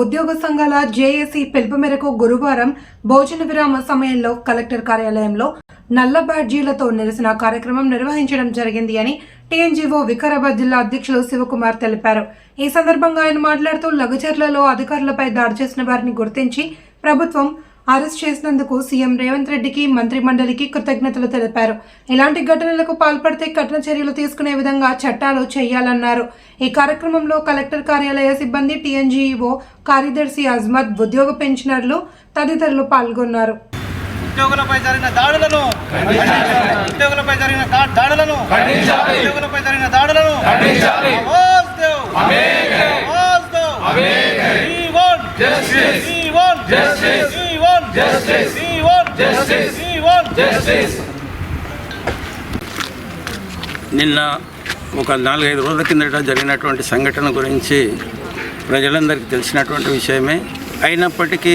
ఉద్యోగ సంఘాల జేఏసీ పిలుపు మేరకు గురువారం భోజన విరామ సమయంలో కలెక్టర్ కార్యాలయంలో నల్ల బ్యాడ్జీలతో నిరసన కార్యక్రమం నిర్వహించడం జరిగింది అని టీఎన్జీఓ వికారాబాద్ జిల్లా అధ్యక్షులు శివకుమార్ తెలిపారు. ఈ సందర్భంగా ఆయన మాట్లాడుతూ లఘుచర్లలో అధికారులపై దాడి చేసిన వారిని గుర్తించి ప్రభుత్వం అరెస్ట్ చేసినందుకు సీఎం రేవంత్ రెడ్డికి మంత్రి మండలికి కృతజ్ఞతలు తెలిపారు. ఇలాంటి ఘటనలకు పాల్పడితే కఠిన చర్యలు తీసుకునే విధంగా చట్టాలు చేయాలన్నారు. ఈ కార్యక్రమంలో కలెక్టర్ కార్యాలయ సిబ్బంది టీఎన్జీఈఓ కార్యదర్శి అజ్మద్ ఉద్యోగ పెన్షనర్లు తదితరులు పాల్గొన్నారు. ఉద్యోగులపై జరిగిన దాడులను ఉద్యోగులపై జరిగిన దాడులను ఉద్యోగులపై జరిగిన దాడులను నిన్న ఒక నాలుగైదు రోజుల కిందట జరిగినటువంటి సంఘటన గురించి ప్రజలందరికీ తెలిసినటువంటి విషయమే. అయినప్పటికీ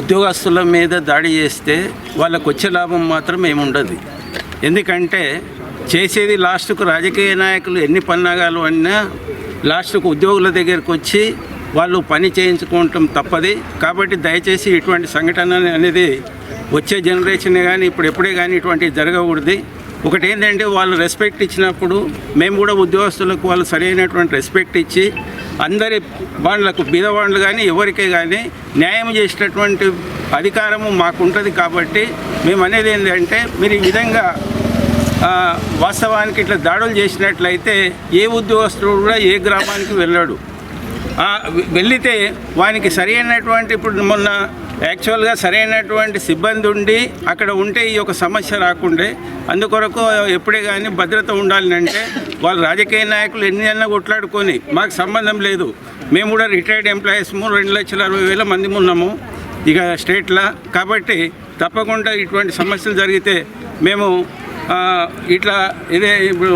ఉద్యోగస్తుల మీద దాడి చేస్తే వాళ్ళకు వచ్చే లాభం మాత్రం ఏముండదు. ఎందుకంటే చేసేది లాస్ట్కు రాజకీయ నాయకులు ఎన్ని పన్నాగాలు అన్నా లాస్ట్కు ఉద్యోగుల దగ్గరికి వచ్చి వాళ్ళు పని చేయించుకోవటం తప్పది. కాబట్టి దయచేసి ఇటువంటి సంఘటన అనేది వచ్చే జనరేషన్ కానీ ఇప్పుడు ఎప్పుడే కానీ ఇటువంటివి జరగకూడదు. ఒకటి ఏంటంటే వాళ్ళు రెస్పెక్ట్ ఇచ్చినప్పుడు మేము కూడా ఉద్యోగస్తులకు వాళ్ళు సరైనటువంటి రెస్పెక్ట్ ఇచ్చి అందరి వాళ్ళకు బీదవాళ్ళు కానీ ఎవరికే కానీ న్యాయం చేసినటువంటి అధికారము మాకుంటుంది కాబట్టి మేము అనేది ఏంటంటే మీరు ఈ విధంగా వాస్తవానికి ఇట్లా దాడులు చేసినట్లయితే ఏ ఉద్యోగస్తుడు కూడా ఏ గ్రామానికి వెళ్ళాడు. వెళ్ళితే వానికి సరైనటువంటి ఇప్పుడు మొన్న యాక్చువల్గా సరైనటువంటి సిబ్బంది ఉండి అక్కడ ఉంటే ఈ యొక్క సమస్య రాకుండే. అందుకొరకు ఎప్పుడే కానీ భద్రత ఉండాలి అంటే వాళ్ళు రాజకీయ నాయకులు ఎన్ని అన్నా కొట్లాడుకొని మాకు సంబంధం లేదు. మేము కూడా రిటైర్డ్ ఎంప్లాయీస్ము రెండు లక్షల అరవై వేల మంది ఉన్నాము ఇక స్టేట్లో. కాబట్టి తప్పకుండా ఇటువంటి సమస్యలు జరిగితే మేము ఇట్లా ఇదే ఇప్పుడు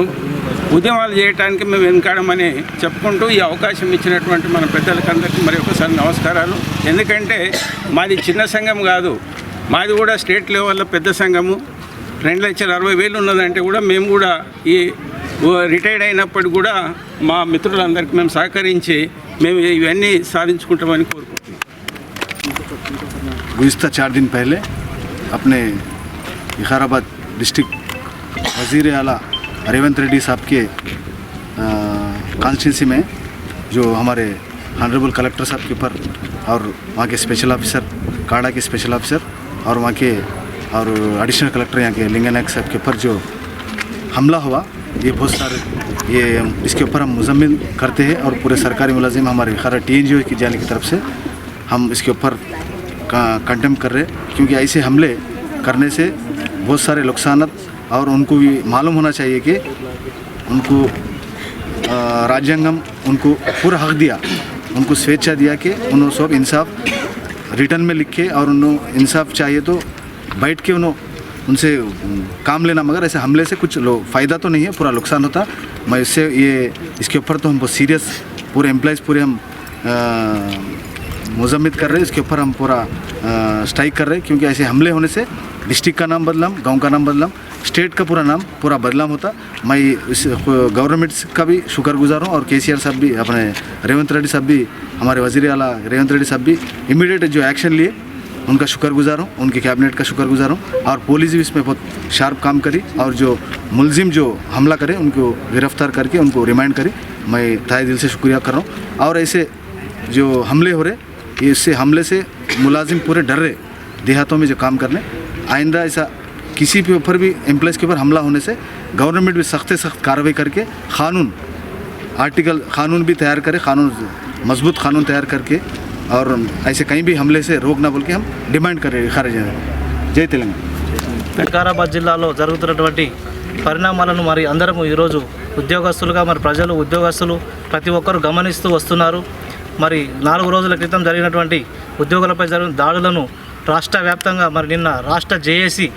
ఉద్యమాలు చేయడానికి మేము వెనకాడమని చెప్పుకుంటూ ఈ అవకాశం ఇచ్చినటువంటి మన పెద్దలకందరికీ మరి ఒకసారి నమస్కారాలు ఎందుకంటే మాది చిన్న సంఘం కాదు మాది కూడా స్టేట్ లెవెల్లో పెద్ద సంఘము రెండు లక్షల అరవై వేలు ఉన్నదంటే కూడా మేము కూడా ఈ రిటైర్డ్ అయినప్పటికి కూడా మా మిత్రులందరికీ మేము సహకరించి మేము ఇవన్నీ సాధించుకుంటామని కోరుకుంటున్నాం गुज्तर चार दिन पहले अपने विकाराबाद डिस्ट्रिक्ट वजीर अला रेवंत रेड्डी साहब के कॉन्स्टिट्यूंसी में, जो हमारे हॉनरेबल कलेक्टर साहब के ऊपर और वहाँ के स्पेशल ऑफिसर काड़ा के स्पेशल ऑफिसर और वहाँ के और एडिशनल कलेक्टर यहाँ के लिंगा नायक साहब के ऊपर जो हमला हुआ, ये बहुत सारे, ये इसके ऊपर हम मुजम्मिल करते हैं और पूरे सरकारी मुलाजिम हमारे खरा टी एन जी ओ की जाने की तरफ़ से हम इसके ऊपर कंटेम कर रहे हैं। क्योंकि ऐसे हमले करने से बहुत सारे नुकसान और उनको भी मालूम होना चाहिए कि उनको राज्यांगम उनको पूरा हक दिया। उनको स्वेच्छा दिया कि उन्होंने सब इंसाफ रिटर्न में लिखे और उन्होंने इंसाफ चाहिए तो बैठ के उन्होंने उनसे काम लेना। मगर ऐसे हमले से कुछ फ़ायदा तो नहीं है, पूरा नुकसान होता। मैं इससे, ये, इसके ऊपर तो हम बहुत सीरियस पूरे एम्प्लॉयज़ पूरे हम मुजम्मित कर रहे हैं। इसके ऊपर हम पूरा स्ट्राइक कर रहे हैं। क्योंकि ऐसे हमले होने से डिस्ट्रिक्ट का नाम बदलाम, गाँव का नाम बदलाम। स्टेट का पूरा नाम, पूरा बदलाम होता। मैं इस गवर्नमेंट का भी शुक्रगुजार हूँ और के साहब भी, अपने रेवंत रेड्डी साहब भी, हमारे वज़ीर अला रेवंत रेड्डी साहब भी इमीडिएट जो एक्शन लिए, उनका शुक्रगुजार हूँ, उनके कैबिनेट का शुक्रगुजार हूँ और पुलिस भी इसमें बहुत शार्प काम करी और जो मुलजिम जो हमला करे, उनको गिरफ़्तार करके उनको रिमाइंड करी। मैं तहे दिल से शुक्रिया कर रहा हूँ। और ऐसे जो हमले हो रहे इससे हमले से मुलाजिम पूरे डर रहे, देहातों में जो काम करने आइंदा ऐसा किसी के ऊपर भी एम्प्लॉयज़ के ऊपर हमला होने से गवर्नमेंट भी सख्त से सख्त कार्रवाई करके कानून आर्टिकल कानून भी तैयार करे कानून मजबूत कानून तैयार करके और ऐसे कहीं भी हमले से रोकना बोल के हम डिमांड कर रहे हैं खारिज जय तेलंगाना వికారాబాద్ జిల్లాలో జరుగుతున్నటువంటి పరిణామాలను మరి అందరము ఈరోజు ఉద్యోగస్తులుగా మరి ప్రజలు ఉద్యోగస్తులు ప్రతి ఒక్కరు గమనిస్తూ వస్తున్నారు మరి నాలుగు రోజుల క్రితం జరిగినటువంటి ఉద్యోగులపై జరిగిన దాడులను రాష్ట్ర వ్యాప్తంగా మరి నిన్న రాష్ట్ర జేఏసీ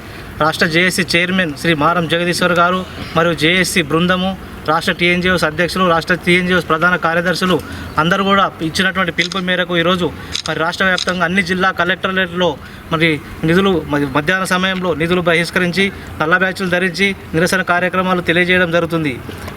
రాష్ట్ర జేఏసీ చైర్మన్ శ్రీ మారం జగదీశ్వర్ గారు మరియు జేఏసీ బృందము రాష్ట్ర టీఎన్జిఓస్ అధ్యక్షులు రాష్ట్ర టీఎన్జిఓస్ ప్రధాన కార్యదర్శులు అందరూ కూడా ఇచ్చినటువంటి పిలుపు మేరకు ఈరోజు మరి రాష్ట్ర వ్యాప్తంగా అన్ని జిల్లా కలెక్టరేట్లో మరి నిధులు మరి మధ్యాహ్న సమయంలో నిధులు బహిష్కరించి నల్ల బ్యాచ్లు ధరించి నిరసన కార్యక్రమాలు తెలియజేయడం జరుగుతుంది.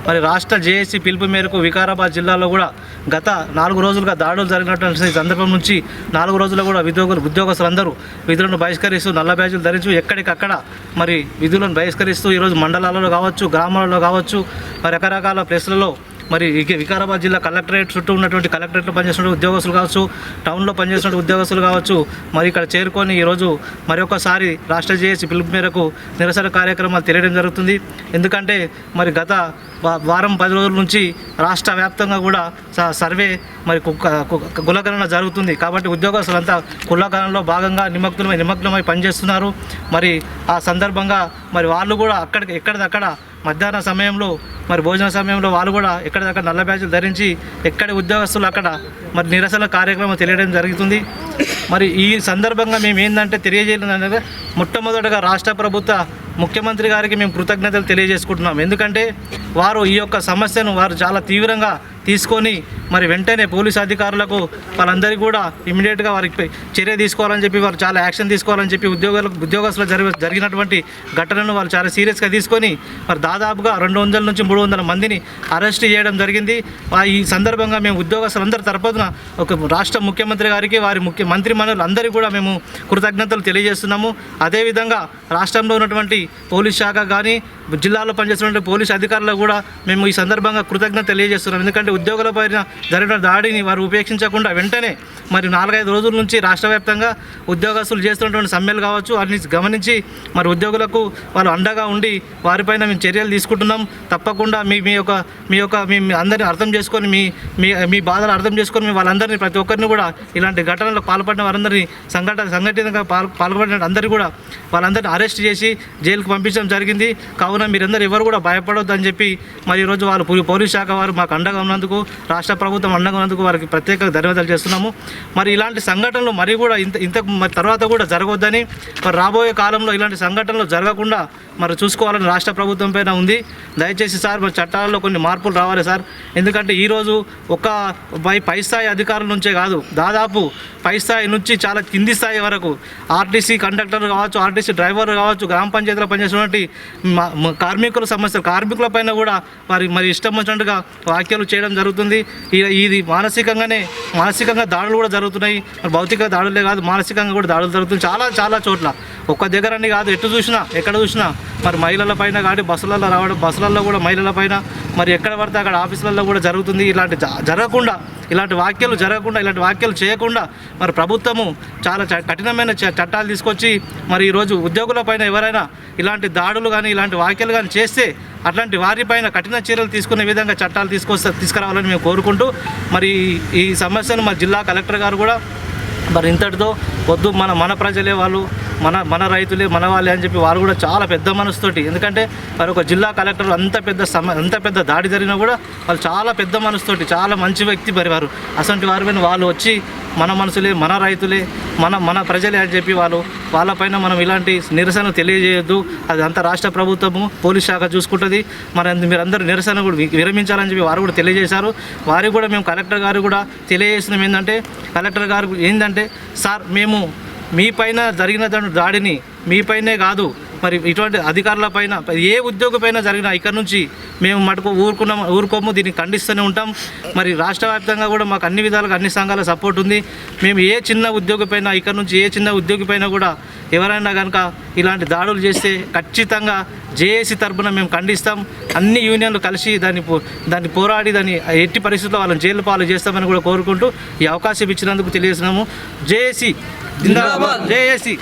మరి రాష్ట్ర జేఏసీ పిలుపు మేరకు వికారాబాద్ జిల్లాలో కూడా గత నాలుగు రోజులుగా దాడులు జరిగినటువంటి సందర్భం నుంచి నాలుగు రోజులు కూడా ఉద్యోగులు ఉద్యోగస్తులందరూ విధులను బహిష్కరిస్తూ నల్ల బ్యాచ్లు ధరించు ఎక్కడికక్కడ మరి విధులను బహిష్కరిస్తూ ఈరోజు మండలాలలో కావచ్చు గ్రామాలలో కావచ్చు మరి రకరకాల ప్లేస్లలో మరి వికారాబాద్ జిల్లా కలెక్టరేట్ చుట్టూ ఉన్నటువంటి కలెక్టరేట్లో పనిచేస్తున్న ఉద్యోగస్తులు కావచ్చు టౌన్లో పనిచేస్తున్న ఉద్యోగస్తులు కావచ్చు మరి ఇక్కడ చేరుకొని ఈరోజు మరొకసారి రాష్ట్ర జేఏసీ పిలుపు మేరకు నిరసన కార్యక్రమాలు తెలియడం జరుగుతుంది. ఎందుకంటే మరి గత వారం పది రోజుల నుంచి రాష్ట్ర వ్యాప్తంగా కూడా సర్వే మరి కుక్క- కులగణన జరుగుతుంది. కాబట్టి ఉద్యోగస్తులంతా కులగణనలో భాగంగా నిమగ్నమై నిమగ్నమై పనిచేస్తున్నారు. మరి ఆ సందర్భంగా మరి వాళ్ళు కూడా అక్కడికి ఎక్కడిదక్కడ మధ్యాహ్న సమయంలో మరి భోజన సమయంలో వాళ్ళు కూడా ఎక్కడిదక్కడ నల్ల బ్యాచ్లు ధరించి ఎక్కడ ఉద్యోగస్తులు అక్కడ మరి నిరసన కార్యక్రమం తెలియడం జరుగుతుంది. మరి ఈ సందర్భంగా మేము ఏంటంటే తెలియజేయాలంటే మొట్టమొదటగా రాష్ట్ర ప్రభుత్వ ముఖ్యమంత్రి గారికి మేము కృతజ్ఞతలు తెలియజేసుకుంటున్నాం. ఎందుకంటే వారు ఈ యొక్క సమస్యను వారు చాలా తీవ్రంగా తీసుకొని మరి వెంటనే పోలీస్ అధికారులకు వాళ్ళందరికీ కూడా ఇమీడియట్గా వారికి చర్య తీసుకోవాలని చెప్పి వారు చాలా యాక్షన్ తీసుకోవాలని చెప్పి ఉద్యోగాలకు ఉద్యోగస్తులు జరిగి జరిగినటువంటి ఘటనను వాళ్ళు చాలా సీరియస్గా తీసుకొని మరి దాదాపుగా రెండు వందల నుంచి మూడు వందల మందిని అరెస్ట్ చేయడం జరిగింది. ఈ సందర్భంగా మేము ఉద్యోగస్తులందరి తరపున ఒక రాష్ట్ర ముఖ్యమంత్రి గారికి వారి ముఖ్య మంత్రి మండలి కూడా మేము కృతజ్ఞతలు తెలియజేస్తున్నాము. అదేవిధంగా రాష్ట్రంలో ఉన్నటువంటి పోలీస్ శాఖ కానీ జిల్లాలో పనిచేస్తున్నటువంటి పోలీస్ అధికారులకు కూడా మేము ఈ సందర్భంగా కృతజ్ఞత తెలియజేస్తున్నాం. ఎందుకంటే ఉద్యోగుల పైన జరిగిన దాడిని వారు ఉపేక్షించకుండా వెంటనే మరి నాలుగైదు రోజుల నుంచి రాష్ట్ర వ్యాప్తంగా ఉద్యోగస్తులు చేస్తున్నటువంటి సమ్మెలు కావచ్చు అన్ని గమనించి మరి ఉద్యోగులకు వాళ్ళు అండగా ఉండి వారిపైన మేము చర్యలు తీసుకుంటున్నాం. తప్పకుండా మీ మీ యొక్క మీ యొక్క మీ మీ అందరిని అర్థం చేసుకొని మీ మీ మీ బాధలు అర్థం చేసుకొని మీ వాళ్ళందరినీ ప్రతి ఒక్కరిని కూడా ఇలాంటి ఘటనలకు పాల్పడిన వారందరినీ సంఘటన సంఘటితంగా పాల్ పాల్పడిన అందరినీ కూడా వాళ్ళందరినీ అరెస్ట్ చేసి జైలుకు పంపించడం జరిగింది. కావున మీరందరూ ఎవరు కూడా భయపడొద్దు అని చెప్పి మరి ఈరోజు వాళ్ళు పోలీస్ శాఖ వారు మాకు అండగా ఉన్నందుకు రాష్ట్ర ప్రభుత్వం అండగా ఉన్నందుకు వారికి ప్రత్యేక ధన్యవాదాలు చేస్తున్నాము. మరి ఇలాంటి సంఘటనలు మరి కూడా ఇంత ఇంత మరి తర్వాత కూడా జరగవద్దని మరి రాబోయే కాలంలో ఇలాంటి సంఘటనలు జరగకుండా మరి చూసుకోవాలని రాష్ట్ర ప్రభుత్వం పైన ఉంది. దయచేసి సార్ మరి చట్టాలలో కొన్ని మార్పులు రావాలి సార్. ఎందుకంటే ఈరోజు ఒక పై పై స్థాయి అధికారుల నుంచే కాదు దాదాపు పై స్థాయి నుంచి చాలా కింది స్థాయి వరకు ఆర్టీసీ కండక్టర్ కావచ్చు ఆర్టీసీ డ్రైవర్ కావచ్చు గ్రామ పంచాయతీలో పనిచేస్తున్నటువంటి కార్మికుల సమస్యలు కార్మికుల పైన కూడా వారి మరి ఇష్టం వచ్చినట్టుగా వ్యాఖ్యలు చేయడం జరుగుతుంది. ఇది మానసికంగానే మానసికంగా దాడులు కూడా జరుగుతున్నాయి. భౌతిక దాడులే కాదు మానసికంగా కూడా దాడులు జరుగుతుంది చాలా చాలా చోట్ల. ఒక్క దగ్గరని కాదు ఎటు చూసినా ఎక్కడ చూసినా మరి మహిళల పైన కానీ బస్సులలో రావడం బస్సులలో కూడా మహిళల పైన మరి ఎక్కడ పడితే అక్కడ ఆఫీసులలో కూడా జరుగుతుంది. ఇలాంటి జరగకుండా ఇలాంటి వాక్యాలు జరగకుండా ఇలాంటి వాక్యాలు చేయకుండా మరి ప్రభుత్వము చాలా చ- కఠినమైన చ- చట్టాలు తీసుకొచ్చి మరి ఈరోజు ఉద్యోగుల పైన ఎవరైనా ఇలాంటి దాడులు కానీ ఇలాంటి వాక్యాలు కానీ చేస్తే అట్లాంటి వారిపైన కఠిన చర్యలు తీసుకునే విధంగా చట్టాలు తీసుకొస్తా తీసుకురావాలని మేము కోరుకుంటూ మరి ఈ సమస్యను మా జిల్లా కలెక్టర్ గారు కూడా మరి ఇంతటితో వద్దు. మన మన ప్రజలే వాళ్ళు మన మన రైతులే మన వాళ్ళే అని చెప్పి వారు కూడా చాలా పెద్ద మనసుతోటి ఎందుకంటే మరి ఒక జిల్లా కలెక్టర్ అంత పెద్ద సమ అంత పెద్ద దాడి జరిగినా కూడా వాళ్ళు చాలా పెద్ద మనసుతోటి చాలా మంచి వ్యక్తి మరి వారు. అసలు వారి వాళ్ళు వచ్చి మన మనసులే మన రైతులే మన మన ప్రజలే అని చెప్పి వాళ్ళు వాళ్ళపైన మనం ఇలాంటి నిరసన తెలియజేయొద్దు. అది అంత రాష్ట్ర ప్రభుత్వము పోలీస్ శాఖ చూసుకుంటుంది. మన మీరందరూ నిరసన కూడా విరమించాలని చెప్పి వారు కూడా తెలియజేశారు. వారికి కూడా మేము కలెక్టర్ గారు కూడా తెలియజేసినాం ఏంటంటే కలెక్టర్ గారు ఏంటంటే సార్ మేము మీ పైన జరిగిన దాడిని దాడిని మీపైనే కాదు మరి ఇటువంటి అధికారుల పైన ఏ ఉద్యోగ పైన జరిగిన ఇక్కడ నుంచి మేము మటుకు ఊరుకున్నాం ఊరుకోము దీన్ని ఖండిస్తూనే ఉంటాం. మరి రాష్ట్ర వ్యాప్తంగా కూడా మాకు అన్ని విధాలుగా అన్ని సంఘాల సపోర్ట్ ఉంది. మేము ఏ చిన్న ఉద్యోగి పైన ఇక్కడ నుంచి ఏ చిన్న ఉద్యోగి పైన కూడా ఎవరైనా కనుక ఇలాంటి దాడులు చేస్తే ఖచ్చితంగా జేఏసీ తరఫున మేము ఖండిస్తాం. అన్ని యూనియన్లు కలిసి దాన్ని పో- దాన్ని పోరాడి దాన్ని ఎట్టి పరిస్థితుల్లో వాళ్ళని జైలు పాలు చేస్తామని కూడా కోరుకుంటూ ఈ అవకాశం ఇచ్చినందుకు తెలియజేసినాము జేఏసీ జేఏసీ.